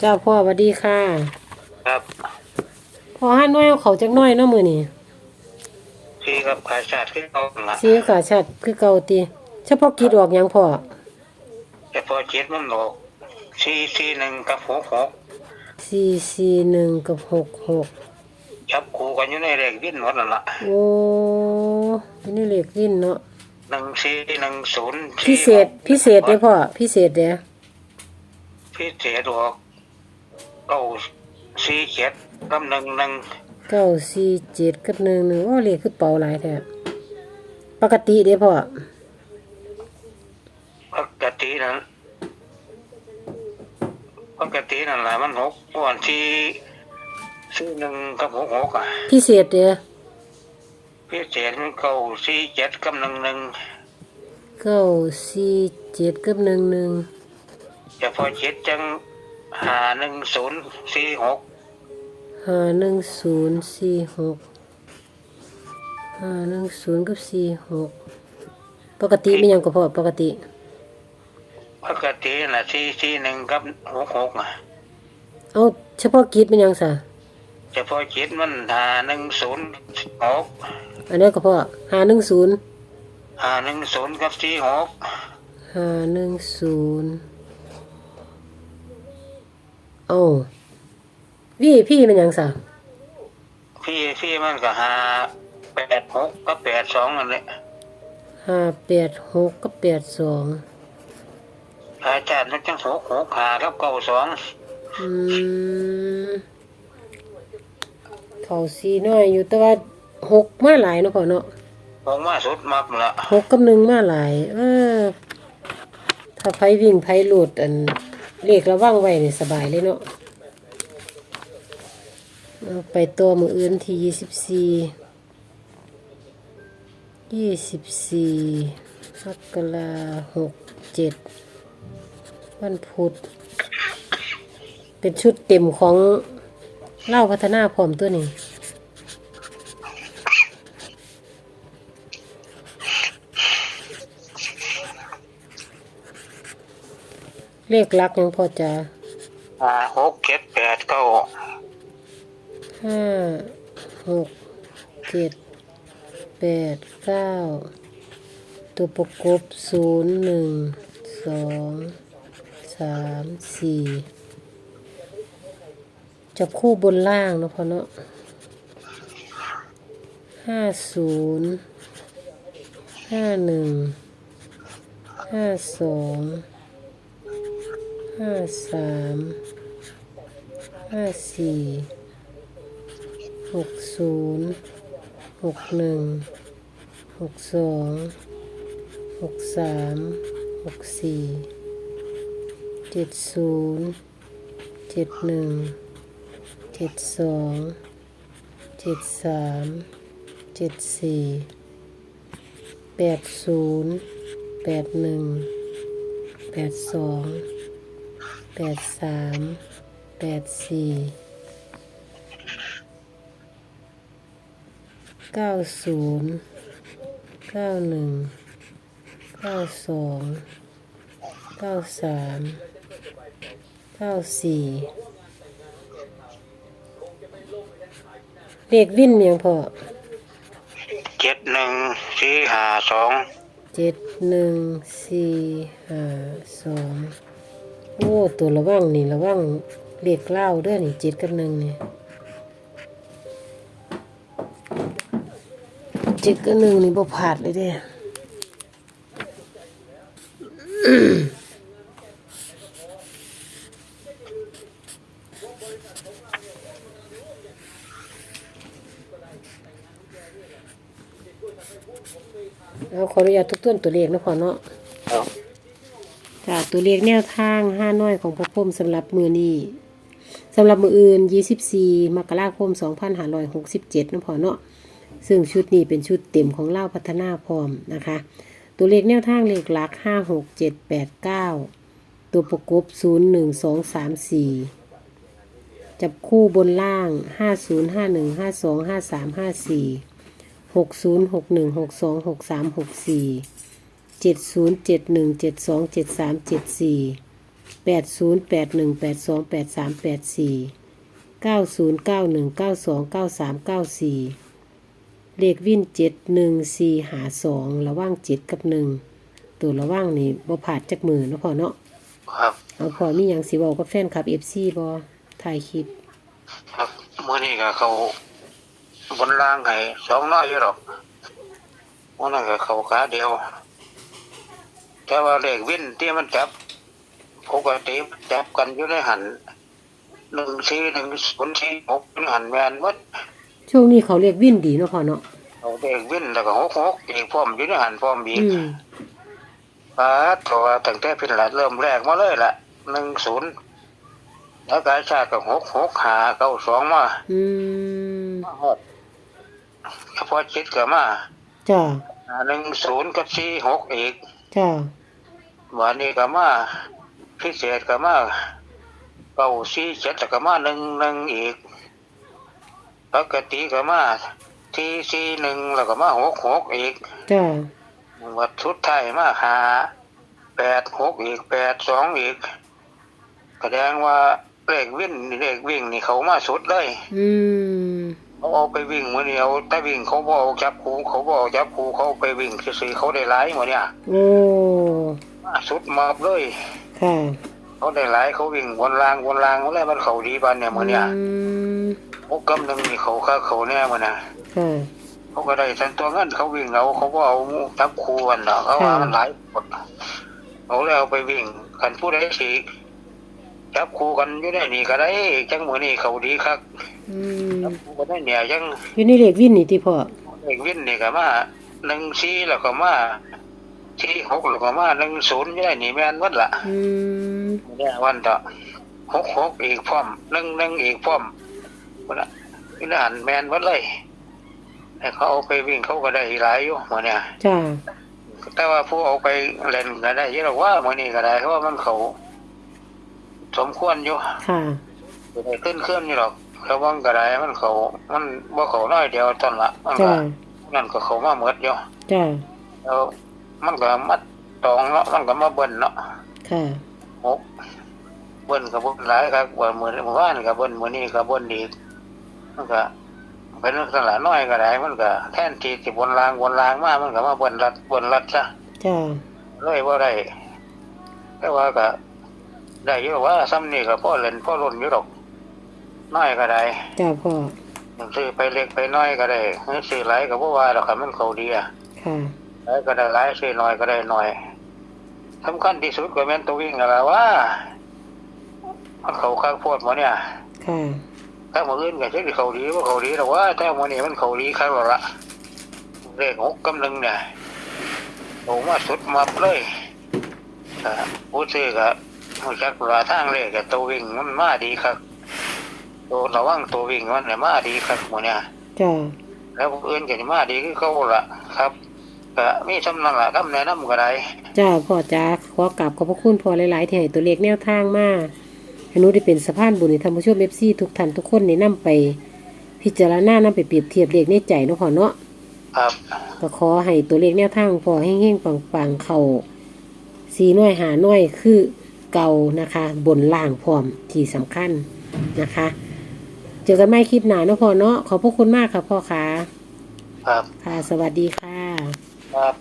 เจ้าพ่อสวัสดีค่ะ ครับพ่อห้าน้อยเอาเขาจักหน้อยเนาะมื้อนี้ที่กับขาชาติขึ้นเอาละสีกาชัดคือเก่าติเฉพาะกิดออกหยังพ่อแต่พอเจ็ดมันหลอกสี่สี่หนึ่งกับหกหก441กับ66จับคู่กันอยู่ในเลขวิ่นหมดนั่นละโอ้ยนี่เลขวินเนาะหนึ่งสี่หนึ่งศูนย์พิเศษพิเศษเด้อพ่อพิเศษเด้อพิเศษออก เก้าสี่เจ็ดกับหนึ่งหนึ่ง947กับ11โอ้เลขคือเป่าหลายแท้ปกติเด้อพ่อปกตินั้นปกตินั่นแหละมันหกวันที่สี่หนึ่งกับหกหกอะพิเศษเด้อพิเศษมันเก้าสี่เจ็ดกับหนึ่งหนึ่ง947กับ11แต่พอเจ็ดจัง หาหนึ่งศูนย์สี่หกห้าหนึ่งศูนย์สี่หกห้าหนึ่งศูนย์กับสี่หกปกติเป็นหยังก็พอปกติปกติน่ะสี่สี่หนึ่งกับหกหกอะเอาเฉพาะกิจเป็นหยังซะเฉพาะจิตมันหาหนึ่งศูนย์หกอันนี้ก็พอห้าหนึ่งศูนย์หาหนึ่งศูนย์กับสี่หกห้าหนึ่งศูนย์เอาวี่พี่เป็นหยังซะพี่พี่มันก็หาแปดหกกับแปดสองนั่นแหละห้าแปดหกกับแปดสองอาจารย์มันจังหกหกหากับเก้าสองอืมเขาสีน้อยอยู่แต่ว่าหกมาหลายเนาะพ่อเนาะหกมาสุดมักละหกกับหนึ่งมาหลาย เออ ถ้าไผวิ่งไผหลุดอัน เลขระว่างไว้นี่สบายเลยเนาะเอาไปตัวมืออื่นที่ยี่สิบสี่ยี่สิบสี่มกราหกเจ็ดวันพุธเป็นชุดเต็มของเล่าพัฒนาพร้อมตัวนี้ เลขลักยังพอจะหาหกเจ็ดแปดเก้าห้าหกเจ็ดแปดเก้าตัวประกบศูนย์หนึ่งสองสามสี่จับคู่บนล่างเนาะพอเนาะห้าศูนย์ห้าหนึ่งห้าสอง ห้าสามห้าสี่หกศูนย์หกหนึ่งหกสองหกสามหกสี่เจ็ดศูนย์เจ็ดหนึ่งเจ็ดสองเจ็ดสามเจ็ดสี่แปดศูนย์แปดหนึ่งแปดสอง แปดสามแปดสี่เก้าศูนย์เก้าหนึ่งเก้าสองเก้าสามเก้าสี่เลขวินเมียงพอเจ็ดหนึ่งสี่หาสองเจ็ดหนึ่งสี่ห้าสอง โอ้ตัวระวังนี่ระวังเลขเล่าด้วยนี่เจ็ดกับหนึ่งนี่เจ็ดกับหนึ่งนี่บ่ผาดเลยเด้เอาขออนุญาตทุกต้นตัวเลขนะพ่อเนาะาตัวเลขแนวทางห้าน้อยของพ่อพมสำหรับมือนี้สำหรับมืออื่น 24 มกราคม 2567นะพอเนาะซึ่งชุดนี้เป็นชุดเต็มของเล่าพัฒนาพร้อมนะคะ ตัวเลขแนวทางเลขหลัก 5 6 7 8 9 ตัวประกบ 0 1 2 3 4 จับคู่บนล่าง 50 51 52 53 54 60 61 62 63 64 เจ็ดศูนย์เจ็ดหนึ่งเจ็ดสองเจ็ดสามเจ็ดสี่แปดศูนย์แปดหนึ่งแปดสองแปดสามแปดสี่เก้าศูนย์เก้าหนึ่งเก้าสองเก้าสามเก้าสี่เลขวิ่นเจ็ดหนึ่งสี่หาสองระว่างเจ็ดกับหนึ่งตัวระว่างนี่บ่ผาดจากมือเนาะพ่อเนาะครับเอาพอมีหยังสิเว้ากับแฟนคลับ FC บ่ถ่ายคลิปครับเมื่อนี้ก็เขาบนล่างให้สองน้อยอยู่หรอกมื่อนั้นก็เขาขาเดียว แต่ว่าเลขวินที่มันจับปกติจับกันอยู่ในหันหนึ่งสี่หนึ่งศูนย์สี่หกในหันแมนวัดช่วงนี้เขาเรียกวินดีเนาะพ่อเนาะเอาเลขวินแล้วก็หกหกอีกพร้อมอยู่ในหันพร้อมอีกอืมป้าดเพราะว่าตั้งแต่พินหลัดเริ่มแรกมาเลยล่ะหนึ่งศูนย์แล้วกายชาติก็หกหกหาเก้าสองมาอืมมาฮอดเฉพาะจิตก็มาจ้าหนึ่งศูนย์กับสี่หกอีก จ้าวันนี้ก็มาพิเศษก็มาเก้าสี่เจ็ดแล้วก็มาหนึ่งหนึ่งอีก ปกติก็มาที่สี่หนึ่งแล้วก็มาหกหกอีกจ้าวัดสุดท้ายมาหาแปดหกอีกแปดสองอีกแสดงว่าเลขวิ่งนี่เลขวิ่งนี่เขามาสุดเลย อืม เขาเอาไปวิ่งมือเดียวแต่วิ่งเขาบเอกจับครูเขาบเอกจับครูเขาเอาไปวิ่งซื้อๆเขาได้หลายหมดเนี่ยโอ้มาสุดมาเลยค่ะเขาได้หลายเขาวิ่งวนรางวนรางแล้วมันเขาดีบ้านเนี่ยมือเนี่ยอืมพวกกำลังนี่เขาค่าเขาแน่มือนะค่ะเขาก็ได้ทันตัวเงินเขาวิ่งเอาเขาก็เอาจับครูกันเนาะเขาว่ามันหลายหมดเขาเลยเอาไปวิ่งกันผู้ใดสิ จับครูกันอยู่ได้นี่ก็ได้จังมือนี่เขาดีครับอืมจับครูกันได้เนี่ยจังอยู่ในเลขวินนี่ติพ่อเอกวินนี่ก็มาหนึ่งสี่แล้วก็มาที่หกแล้วก็มาหนึ่งศูนย์อยู่ได้นี่แม่นวัดละอืมเนี่ยวันต่อหกหกอีกพร้อมหนึ่งหนึ่งอีกพร้อมวันละนี่หันแมนวัดเลยให้เขาเอาไปวิ่งเขาก็ได้หลายอยู่หมดเนี่ยจ้าแต่ว่าผู้เอาไปเล่นก็ได้เยอะหรอกว่ามื่อนี้ก็ได้เพราะว่ามันเขา สมควรอยู่ค่ะจะได้ขึ้นเคลื่อนอยู่หรอกเขาว่างก็ได้มันเขามันบ่เขาน้อยเดียวตอนละมันก็จ้านั่นก็เขามาเมดอยู่จ้าแล้วมันก็มัดตองเนาะมันก็มาเบิ่นเนาะค่ะ หกเบิ่นก็เบิ่นหลายครับว่ามื้อเมื่อวานก็เบิ่นมื้อนี้ก็เบิ่นอีกมันก็เป็นลักษณะน้อยก็ได้มันก็แทนที่สิบนรางบนรางมามันก็มาเบิ่นรัดเบิ่นรัดซะ จ้าเลยบ่ได้แต่ว่าก็ ได้อยู่ว่าซ้ำนี่ก็พอเล่นพอล้นอยู่ดอกน้อยก็ได้จ้าพ่อซื้อไปเล็กไปน้อยก็ได้ซื้อหลายก็บ่ว่าดอกครับมันเขาดีอะค่ะหลายก็ได้หลายซื้อน้อยก็ได้น้อยสำคัญที่สุดก็แม่นตัววิ่งนั่นล่ะว่ามันเขาข้างโพดหมดเนี่ยค่ะถ้ามืออื่นก็จะเขาดีว่าเขาดีแต่ว่าถ้ามือนี้มันเขาดีข้างหรอละเลขหกกำลังเนี่ยโอ้มาสุดมาเลยอ่าผู้ซื้อก็ ผู้จักว่าทางเลขกับตัววิ่งมันมาดีครับตัวระวังตัววิ่งมันเนี่ยมาดีครับหมดเนี่ยจ้าแล้วผู้อื่นก็จะมาดีคือเขาละครับก็มีสำนักละคำแนะนำก็ได้จ้าพ่อจ้าขอกราบขอบพระคุณพ่อหลาย ๆ ที่ให้ตัวเลขแนวทางมาให้หนูได้เป็นสะพานบุญในธรรมชมเอฟซีทุกท่านทุกคนในี่นํไป พิจารณานำไปเปรียบเทียบเลขในใจเนาะพ่อเนาะครับก็ขอให้ตัวเลขแนวทางพอแห้งๆปังๆ เขาสีน้อยหาน้อยคือ เก่านะคะ บนล่างพร้อมที่สำคัญนะคะ เจอกันไม่คลิปหนาเนาะพ่อเนาะขอบพระคุณมากค่ะพ่อค่ะครับค่ะ สวัสดีค่ะ ครับ